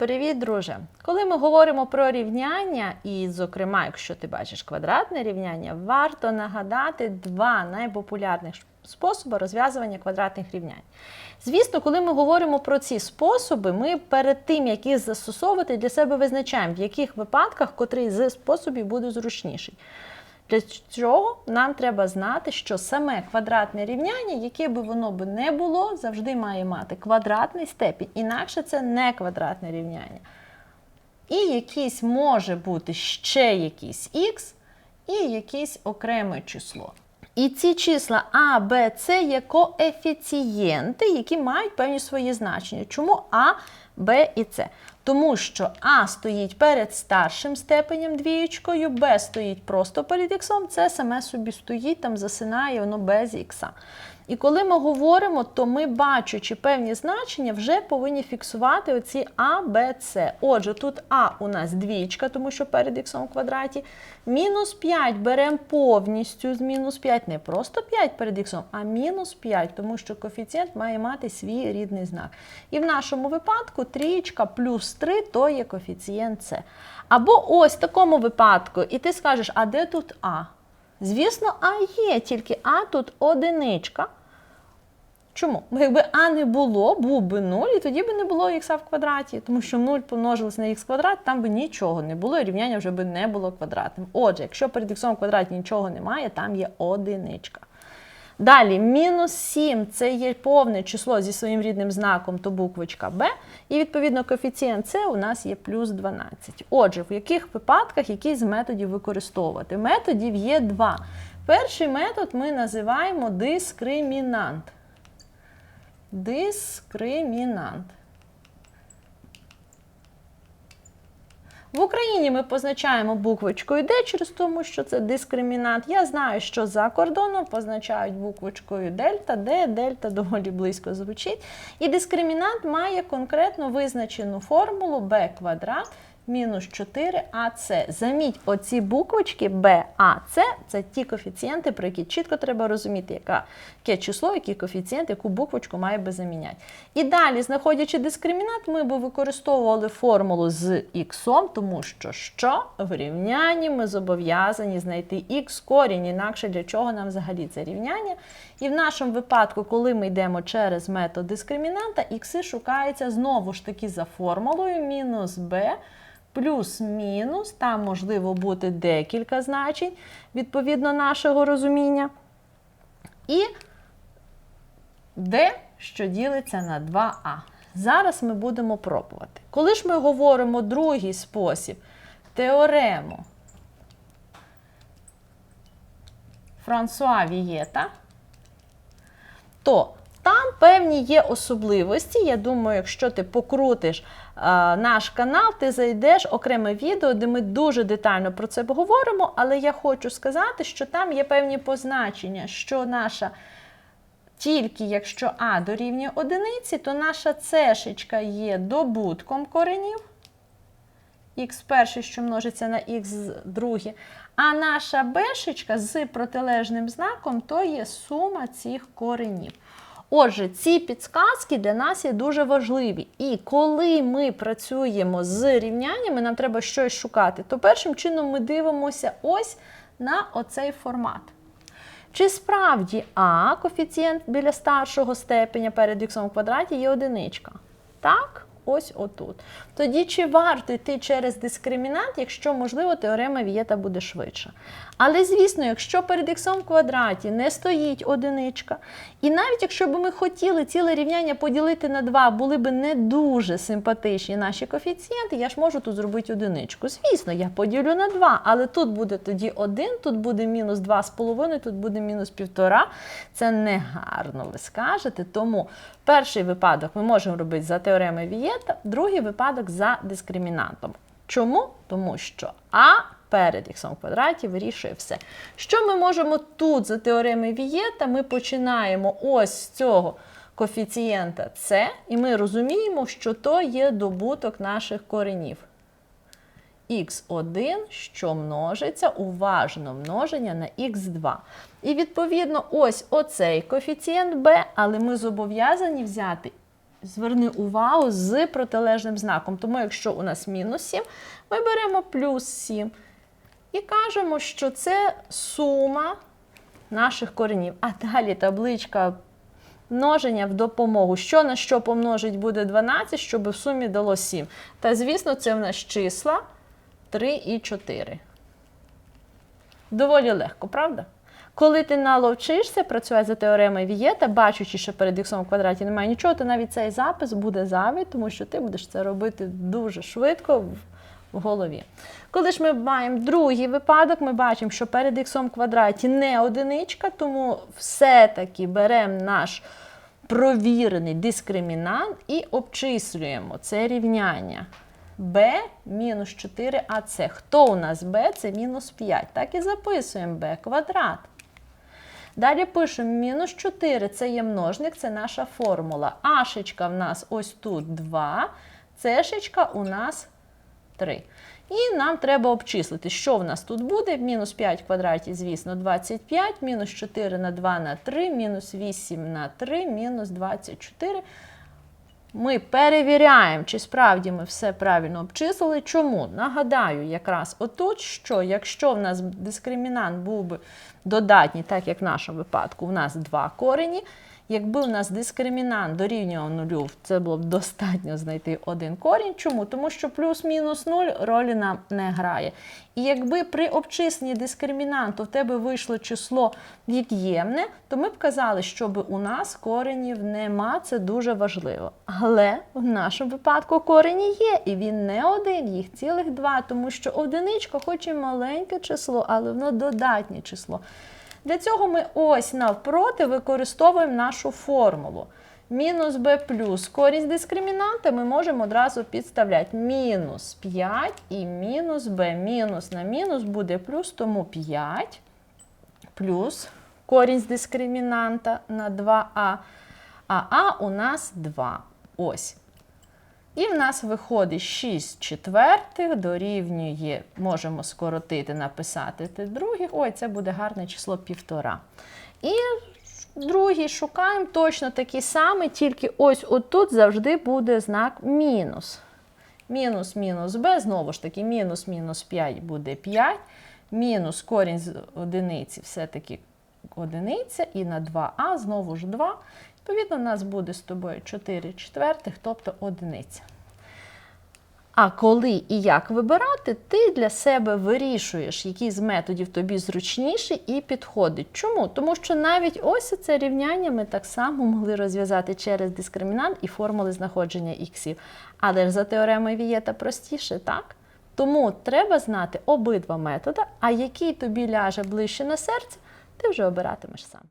Привіт, друже! Коли ми говоримо про рівняння, і, зокрема, якщо ти бачиш квадратне рівняння, варто нагадати два найпопулярних способи розв'язування квадратних рівнянь. Звісно, коли ми говоримо про ці способи, ми перед тим, як їх застосовувати, для себе визначаємо, в яких випадках котрий з способів буде зручніший. Для цього нам треба знати, що саме квадратне рівняння, яке би воно би не було, завжди має мати квадратний степінь. Інакше це не квадратне рівняння. І якийсь може бути ще якийсь х і якесь окреме число. І ці числа А, Б, С є коефіцієнти, які мають певні свої значення. Чому А, Б і С? Тому що А стоїть перед старшим степенем двієчкою, Б стоїть просто перед іксом, С саме собі стоїть, там засинає воно без ікса. І коли ми говоримо, то ми, бачачи певні значення, вже повинні фіксувати оці А, Б, С. Отже, тут А у нас двічка, тому що перед іксом в квадраті. Мінус 5 беремо повністю з мінус 5, не просто 5 перед іксом, а мінус 5, тому що коефіцієнт має мати свій рідний знак. І в нашому випадку трієчка плюс 3 то є коефіцієнт С. Або ось в такому випадку, і ти скажеш, а де тут А? Звісно, А є, тільки А тут одиничка. Чому? Бо якби А не було, був би 0, і тоді би не було х в квадраті, тому що 0 помножилось на х квадрат, там би нічого не було, і рівняння вже би не було квадратним. Отже, якщо перед х в квадраті нічого немає, там є одиничка. Далі, мінус 7 це є повне число зі своїм рідним знаком, то буквочка b, і відповідно коефіцієнт С у нас є плюс 12. Отже, в яких випадках який з методів використовувати? Методів є два. Перший метод ми називаємо дискримінант. Дискримінант. В Україні ми позначаємо буквочкою D через тому, що це дискримінант. Я знаю, що за кордоном позначають буквочкою дельта, де дельта доволі близько звучить. І дискримінант має конкретно визначену формулу b квадрат мінус 4ac. Заміть, оці буквочки b, a, c – це ті коефіцієнти, про які чітко треба розуміти, яка, яке число, який коефіцієнт, яку буквочку має би заміняти. І далі, знаходячи дискримінант, ми би використовували формулу з х, тому що що в рівнянні ми зобов'язані знайти х корінь, інакше для чого нам взагалі це рівняння. І в нашому випадку, коли ми йдемо через метод дискримінанта, х шукаються знову ж таки за формулою мінус b плюс-мінус, там можливо бути декілька значень відповідно нашого розуміння. І d, що ділиться на 2а. Зараз ми будемо пробувати. Коли ж ми говоримо другий спосіб теорему Франсуа Вієта, то там певні є особливості. Я думаю, якщо ти покрутиш наш канал, ти зайдеш окреме відео, де ми дуже детально про це поговоримо. Але я хочу сказати, що там є певні позначення, що наша. Тільки якщо А дорівнює одиниці, то наша цешечка є добутком коренів. Х перший, що множиться на х друге. А наша бешечка з протилежним знаком то є сума цих коренів. Отже, ці підсказки для нас є дуже важливі. І коли ми працюємо з рівняннями, нам треба щось шукати, то першим чином ми дивимося ось на оцей формат. Чи справді А коефіцієнт біля старшого степеня перед х в квадраті є одиничка? Так? Ось отут. Тоді чи варто йти через дискримінант, якщо, можливо, теорема Вієта буде швидше. Але, звісно, якщо перед х в квадраті не стоїть одиничка, і навіть якщо б ми хотіли ціле рівняння поділити на 2, були б не дуже симпатичні наші коефіцієнти, я ж можу тут зробити одиничку. Звісно, я поділю на 2, але тут буде тоді 1, тут буде мінус 2,5, тут буде мінус 1,5. Це не гарно, ви скажете. Тому перший випадок ми можемо робити за теоремою Вієта, другий випадок за дискримінантом. Чому? Тому що А перед х в квадраті вирішує все. Що ми можемо тут за теоремою Вієта? Ми починаємо ось з цього коефіцієнта С, і ми розуміємо, що то є добуток наших коренів. х1, що множиться, уважно множення на х2. І відповідно, ось оцей коефіцієнт b, але ми зобов'язані взяти зверни увагу з протилежним знаком. Тому, якщо у нас мінус 7, ми беремо плюс 7 і кажемо, що це сума наших коренів. А далі табличка множення в допомогу. Що на що помножить буде 12, щоб в сумі дало 7. Та, звісно, це в нас числа 3 і 4. Доволі легко, правда? Коли ти наловчишся працювати за теоремою Вієта, бачучи, що перед х в квадраті немає нічого, то навіть цей запис буде зайвий, тому що ти будеш це робити дуже швидко в, голові. Коли ж ми маємо другий випадок, ми бачимо, що перед х в квадраті не одиничка, тому все-таки беремо наш провірений дискримінант і обчислюємо це рівняння. b мінус 4ac. Хто у нас b? Це мінус 5. Так і записуємо b квадрат. Далі пишемо мінус 4, це є множник, це наша формула. Ашечка в нас ось тут 2, цешечка у нас 3. І нам треба обчислити, що в нас тут буде. Мінус 5 в квадраті, звісно, 25, мінус 4 на 2 на 3, мінус 8 на 3, мінус 24. Ми перевіряємо, чи справді ми все правильно обчислили. Чому? Нагадаю, якраз отут, що якщо в нас дискримінант був би додатній, так як в нашому випадку, у нас два корені. Якби у нас дискримінант дорівнював нулю, це було б достатньо знайти один корінь. Чому? Тому що плюс-мінус 0 ролі нам не грає. І якби при обчисленні дискримінанту в тебе вийшло число від'ємне, то ми б казали, щоб у нас коренів нема, це дуже важливо. Але в нашому випадку корені є, і він не один, їх цілих два, тому що одиничка, хоч і маленьке число, але воно додатнє число. Для цього ми ось навпроти використовуємо нашу формулу. Мінус b плюс корінь дискримінанта ми можемо одразу підставляти мінус 5 і мінус b. Мінус на мінус буде плюс, тому 5 плюс корінь дискримінанта на 2а, а а у нас 2. Ось. І в нас виходить 6 четвертих дорівнює, можемо скоротити, написати те другий. Ой, це буде гарне число півтора. І другий шукаємо точно такий самий, тільки ось отут завжди буде знак мінус. Мінус мінус b, знову ж таки, мінус мінус 5 буде 5. Мінус корінь з одиниці все-таки одиниця. І на 2а знову ж 2. Відповідно, у нас буде з тобою 4 четвертих, тобто одиниця. А коли і як вибирати, ти для себе вирішуєш, який з методів тобі зручніший і підходить. Чому? Тому що навіть ось це рівняння ми так само могли розв'язати через дискримінант і формули знаходження іксів. Але ж за теоремою Вієта простіше, так? Тому треба знати обидва методи, а який тобі ляже ближче на серце, ти вже обиратимеш сам.